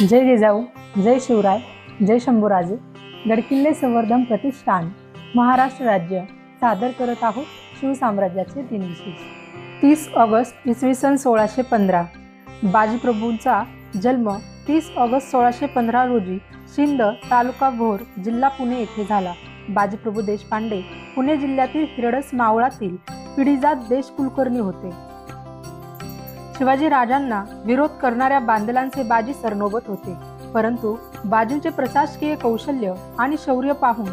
जय जिजाऊ जय शिवराय जय शंभूराजे. गडकिल्ले संवर्धन प्रतिष्ठान महाराष्ट्र राज्य. सादर करत आहोत शिवसाम्राज्याचे दिनविशेष तीस ऑगस्ट इसवी सन सोळाशे पंधरा. बाजीप्रभूंचा जन्म तीस ऑगस्ट सोळाशे पंधरा रोजी शिंद तालुका भोर जिल्हा पुणे येथे झाला. बाजीप्रभू देशपांडे पुणे जिल्ह्यातील हिरडस मावळातील पिढीजात देश कुलकर्णी होते. शिवाजी राजांना विरोध करणाऱ्या बांदलांचे बाजी सरनोबत होते. परंतु बाजींचे प्रशासकीय कौशल्य आणि शौर्य पाहून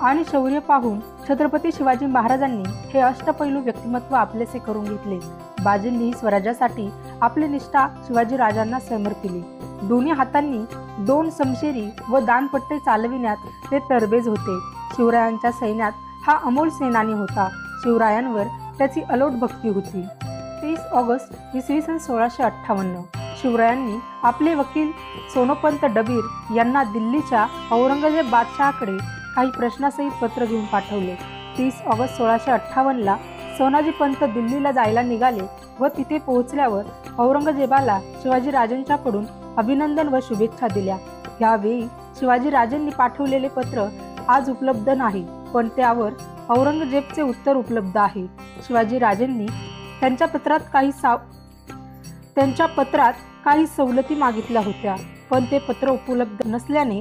आणि शौर्य पाहून छत्रपती शिवाजी महाराजांनी हे अष्टपैलू व्यक्तिमत्व आपलेसे करून घेतले. बाजींनी स्वराज्यासाठी आपली निष्ठा शिवाजी राजांना समर्पिली. दोन्ही हातांनी दोन समशेरी व दानपट्टे चालविण्यात ते तरबेज होते. शिवरायांच्या सैन्यात हा अमोल सेनानी होता. शिवरायांवर त्याची अलोट भक्ती होती. तीस ऑगस्ट इसवी सन सोळाशे अठ्ठावन्न. शिवरायांनी आपले वकील सोनोपंत डबीर यांना दिल्लीच्या औरंगजेब बादशहाकडे काही प्रश्नासहित पत्र घेऊन पाठवले. तीस ऑगस्ट सोळाशे अठ्ठावन्नला सोनाजी पंत दिल्लीला जायला निघाले व तिथे पोहोचल्यावर औरंगजेबाला शिवाजीराजांच्याकडून अभिनंदन व शुभेच्छा दिल्या. यावेळी शिवाजीराजांनी पाठवलेले पत्र आज उपलब्ध नाही पण त्यावर औरंगजेबचे उत्तर उपलब्ध आहे. शिवाजीराजांनी त्यांच्या पत्रात काही साव त्यांच्या पत्रात काही सवलती मागितल्या होत्या पण ते पत्र उपलब्ध नसल्याने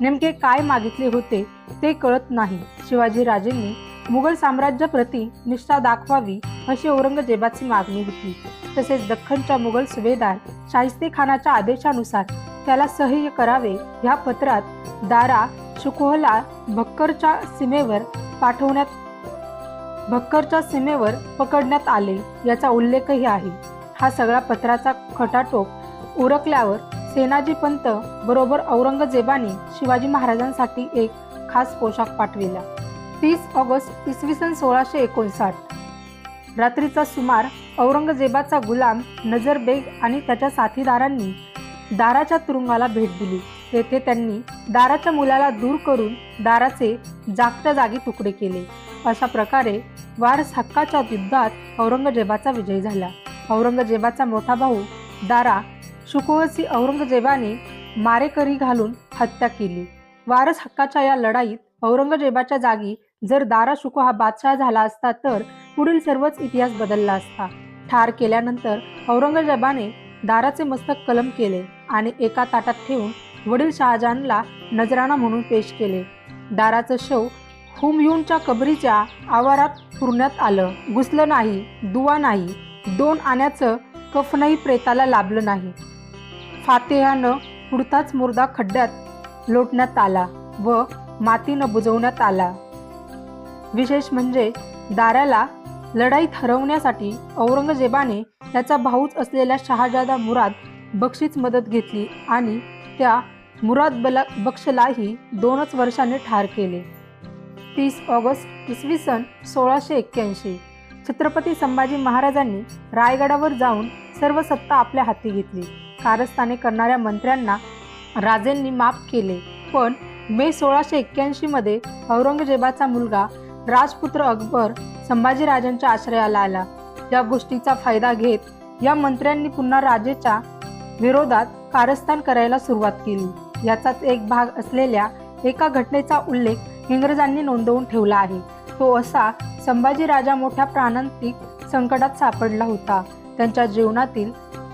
नेमके काय मागितले होते ते कळत नाही. शिवाजी राजेंनी मुघल साम्राज्याप्रती निष्ठा दाखवावी अशी औरंगजेबाची मागणी होती. तसेच दख्खनच्या मुघल सुभेदार शाहिस्ते खानाच्या आदेशानुसार त्याला सहाय्य करावे ह्या पत्रात दारा शुकोहला भक्करच्या सीमेवर पाठवण्यात भक्करच्या सीमेवर पकडण्यात आले याचा उल्लेखही आहे. हा सगळा पत्राचा खटाटोप उरकल्यावर सेनाजी पंत बरोबर औरंगजेबाने शिवाजी महाराजांसाठी एक खास पोशाख पाठविला. तीस ऑगस्ट इसवी सन सोळाशे एकोणसाठ. रात्रीचा सुमार औरंगजेबाचा गुलाम नजर बेग आणि त्याच्या साथीदारांनी दाराच्या तुरुंगाला भेट दिली. तेथे त्यांनी दाराच्या मुलाला दूर करून दाराचे जागच्या जागी तुकडे केले. अशा प्रकारे वारस हक्काच्या युद्धात औरंगजेबाचा विजय झाला. औरंगजेबाचा मोठा भाऊ दारा शुकोवसी औरंगजेबाने मारेकरी घालून हत्या केली. वारस हक्काच्या या लढाईत औरंगजेबाच्या जागी जर दारा शुको हा बादशाह झाला असता तर पुढील सर्वच इतिहास बदलला असता. ठार केल्यानंतर औरंगजेबाने दाराचे मस्तक कलम केले आणि एका ताटात ठेवून वडील शहाजहानला नजराणा म्हणून पेश केले. दाराचं शव हुमयूनच्या कबरीच्या आवारात पुरण्यात आलं. घुसलं नाही दुवा नाही. दोन आण्याचं कफनही प्रेताला लाभलं नाही. फातेहानं पुढताच मुर्दा खड्ड्यात लोटण्यात आला व मातीनं बुजवण्यात आला. विशेष म्हणजे दाराला लढाईत हरवण्यासाठी औरंगजेबाने त्याचा भाऊच असलेल्या शहाजादा मुराद बक्षीच मदत घेतली आणि त्या मुराद बला बक्षलाही दोनच वर्षांनी ठार केले. तीस ऑगस्ट इसवी सन सोळाशे एक्क्याऐंशी. छत्रपती संभाजी महाराजांनी रायगडावर जाऊन सर्व सत्ता आपल्या हाती घेतली. कारस्थाने करणाऱ्या मंत्र्यांना राजेंनी माफ केले. पण मे सोळाशे एक्क्याऐंशीमध्ये औरंगजेबाचा मुलगा राजपुत्र अकबर संभाजीराजांच्या आश्रयाला आला. या गोष्टीचा फायदा घेत या मंत्र्यांनी पुन्हा राजेच्या विरोधात कारस्थान करायला सुरुवात केली. याचाच एक भाग असलेल्या एका घटनेचा उल्लेख इंग्रजांनी नोंदवून ठेवला आहे. तो असा संभाजी राजा मोठ्या प्राणांतिक संकटात सापडला होता. त्यांच्या जीवनातील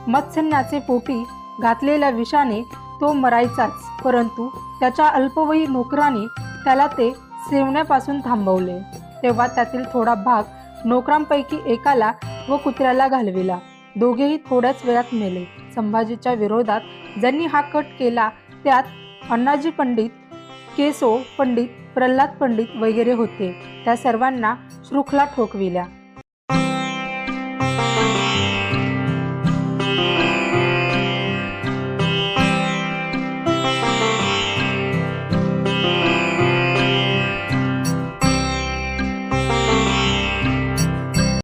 मत्स्यन्याचे पोटी घातलेल्या विषाने तो मरायचाच परंतु त्याच्या अल्पवयी नोकराने त्याला ते सेवण्यापासून थांबवले. तेव्हा त्यातील थोडा भाग नोकरांपैकी एकाला व कुत्र्याला घालविला. दोघेही थोड्याच वेळात मेले. संभाजीच्या विरोधात ज्यांनी हा कट केला त्यात अण्णाजी पंडित केसो पंडित प्रल्हाद पंडित वगैरे होते. त्या सर्वांना शृखला ठोकविल्या.